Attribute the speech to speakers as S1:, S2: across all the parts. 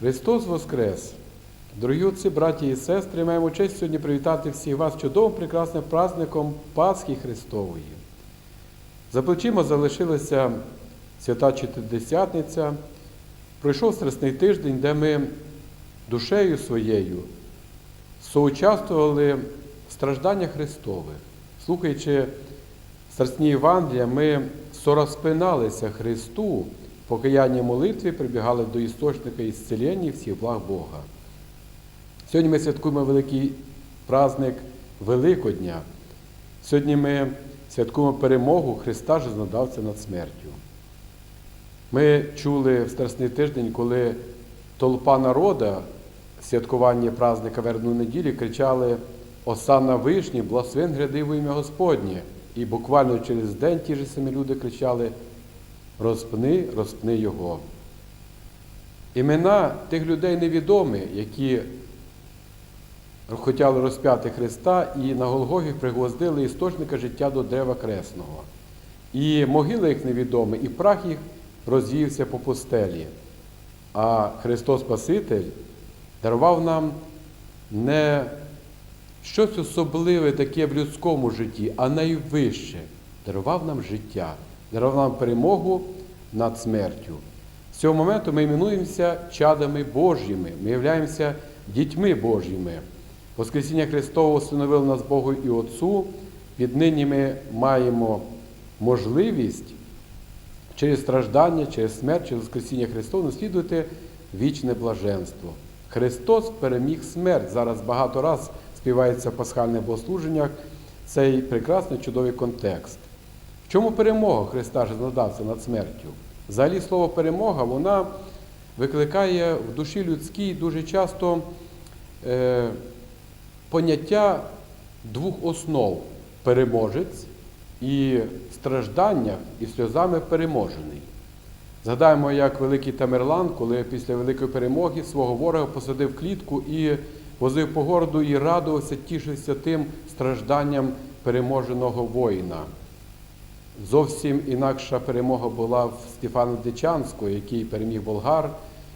S1: Христос Воскрес! Дорогі отці, браті і сестри, маємо честь сьогодні привітати всіх вас чудовим прекрасним праздником Пасхи Христової. За плечима залишилася свята Чотиридесятниця. Пройшов страсний тиждень, де ми душею своєю соучаствували в стражданнях Христових. Слухаючи страсні Євангелія, ми сорозпиналися Христу, в покаянні молитві прибігали до істочника ісцілення всіх благ Бога. Сьогодні ми святкуємо великий праздник Великодня. Сьогодні ми святкуємо перемогу Христа Жизнодавця над смертю. Ми чули в Страсний тиждень, коли толпа народа святкування праздника Вербної неділі кричали Осанна вишні, благословен гряди в ім'я Господнє. І буквально через день ті ж самі люди кричали Розпни, розпни Його. Імена тих людей невідомі, які хотіли розп'яти Христа і на Голгофі пригвоздили істочника життя до дерева кресного. І могила їх невідома, і прах їх розвівся по пустелі. А Христос Спаситель дарував нам не щось особливе таке в людському житті, а найвище дарував нам життя, дарував нам перемогу над смертю. З цього моменту ми іменуємося чадами Божіми, ми являємося дітьми Божіми. Воскресіння Христового встановило нас Богу і Отцу. Віднині ми маємо можливість через страждання, через смерть, через Воскресіння Христове наслідувати вічне блаженство. Христос переміг смерть. Зараз багато раз співається в пасхальних богослуженнях цей прекрасний чудовий контекст. Чому перемога Христа Жизнодавця над смертю? Взагалі слово перемога вона викликає в душі людській дуже часто е, поняття двох основ переможець і в стражданнях і сльозами переможений. Згадаємо, як великий Тамерлан, коли після великої перемоги свого ворога посадив клітку і возив по городу і радувався, тішився тим стражданням переможеного воїна. Зовсім інакша перемога була в Стефана Дичанського, який переміг болгар.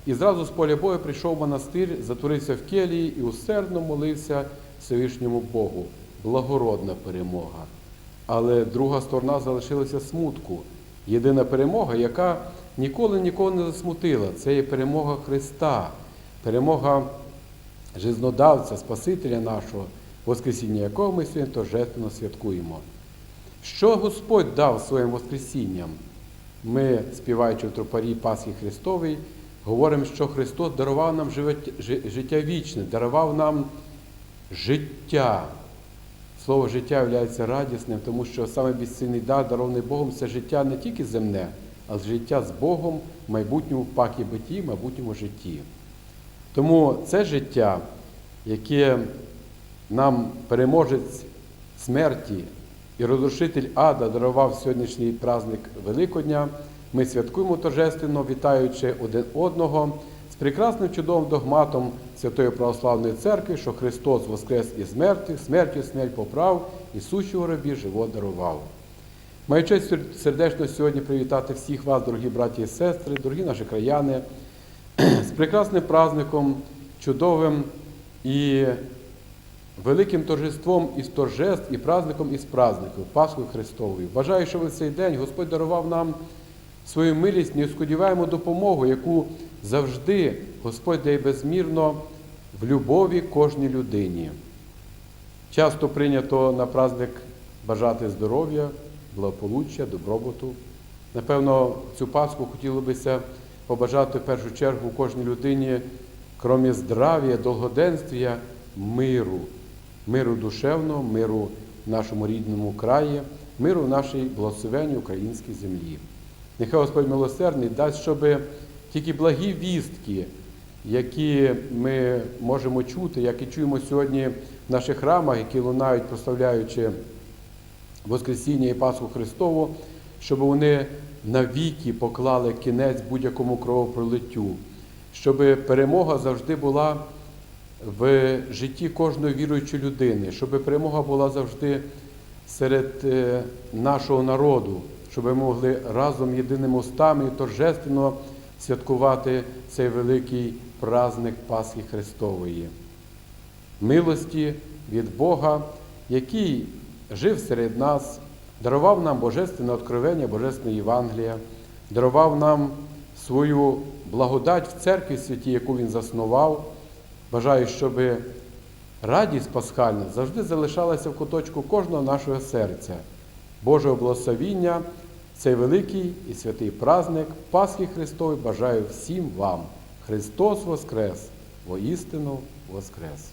S1: І зразу з поля бою прийшов в монастир, затурився в келії і усердно молився Всевишньому Богу. Благородна перемога. Але друга сторона залишилася смутку. Єдина перемога, яка ніколи нікого не засмутила, це є перемога Христа, перемога жизнодавця, Спасителя нашого, Воскресіння, якого ми сьогодні торжественно святкуємо. Що Господь дав своїм Воскресінням? Ми, співаючи в тропарі Пасхи Христовій, говоримо, що Христос дарував нам життя вічне, дарував нам життя. Слово життя є радісним, тому що саме безцінний дар, дарований Богом, це життя не тільки земне, а життя з Богом в майбутньому пакі биті, в майбутньому житті. Тому це життя, яке нам переможець смерті і розрушитель Ада дарував сьогоднішній праздник Великодня, ми святкуємо торжественно, вітаючи один одного з прекрасним чудовим догматом Святої Православної Церкви, що Христос воскрес із мертвих, смертю смерть поправ і сущого рабі живот дарував. Маю честь сердечно сьогодні привітати всіх вас, дорогі браті і сестри, дорогі наші краяни, з прекрасним праздником, чудовим і великим торжеством із торжеств і праздником із праздників, Пасхою Христовою. Бажаю, що в цей день Господь дарував нам свою милість, неосподіваємо допомогу, яку завжди Господь дає безмірно в любові кожній людині. Часто прийнято на праздник бажати здоров'я, благополуччя, добробуту. Напевно, цю Пасху хотіло бися побажати в першу чергу кожній людині, крім здрав'я, довгоденствія, миру, миру душевного, миру в нашому рідному краї, миру в нашій благословенній українській землі. Нехай Господь милосердний дасть, щоб тільки благі вістки, які ми можемо чути, які чуємо сьогодні в наших храмах, які лунають, прославляючи Воскресіння і Пасху Христову, щоб вони навіки поклали кінець будь-якому кровопролиттю, щоб перемога завжди була в житті кожної віруючої людини, щоб перемога була завжди серед нашого народу, щоб ми могли разом єдиними устами і торжественно святкувати цей великий праздник Пасхи Христової, милості від Бога, який жив серед нас, дарував нам Божественне откровення, Божественне Євангелія, дарував нам свою благодать в церкві святій, яку Він заснував. Бажаю, щоб радість пасхальна завжди залишалася в куточку кожного нашого серця. Божого благословіння, цей великий і святий праздник Пасхи Христової бажаю всім вам. Христос Воскрес! Воістину Воскрес!